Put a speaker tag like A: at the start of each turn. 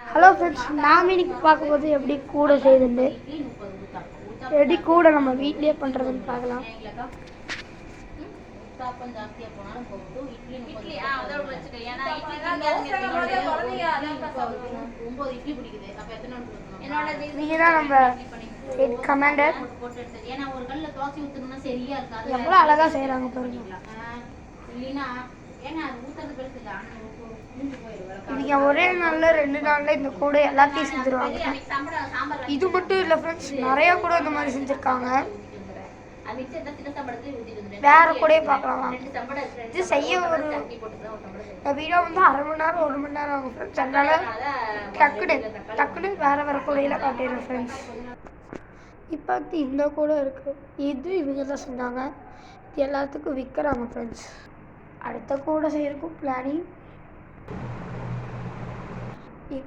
A: Hello friends நாம் இன்னைக்கு பார்க்கும்போது எப்படி கூடை செய்யுதுன்னு எப்படி கூடை நம்ம வீட்லயே பண்ணுறதுன்னு பார்க்கலாம். நீங்கள் தான் நம்ம ஹெட் கமாண்டர்.
B: ஏன்னா ஒரு கல்ல தோசை ஊத்தணும்னா சரியா இருக்காது.
A: எவ்வளோ அழகாக செய்கிறாங்க பாருங்க.
B: இல்லைன்னா ஏன்னா அது ஊத்துறது போயிடும்
A: ஒரே நாளில் ரெண்டு நாளில் இந்த கூடை எல்லாத்தையும் செஞ்சுருவாங்க. இது மட்டும் இல்லை ஃப்ரெண்ட்ஸ் நிறைய கூட இந்த மாதிரி செஞ்சுருக்காங்க. வேற கூடயே பார்க்கலாம். இது செய்ய ஒரு இந்த வீடியோ வந்து அரை மணி நேரம் ஒரு மணி நேரம் ஆகும் ஃப்ரெண்ட்ஸ் அதனால டக்குனு டக்குனு வேறு வேறு கூடையில் காட்டிடுறேன் ஃப்ரெண்ட்ஸ் இப்போ வந்து இந்த கூட இருக்குது இது இவங்க தான் செஞ்சாங்க இது எல்லாத்துக்கும் விற்கிறாங்க ஃப்ரெண்ட்ஸ் அடுத்த கூட செய்யறதுக்கும் பிளானிங் 一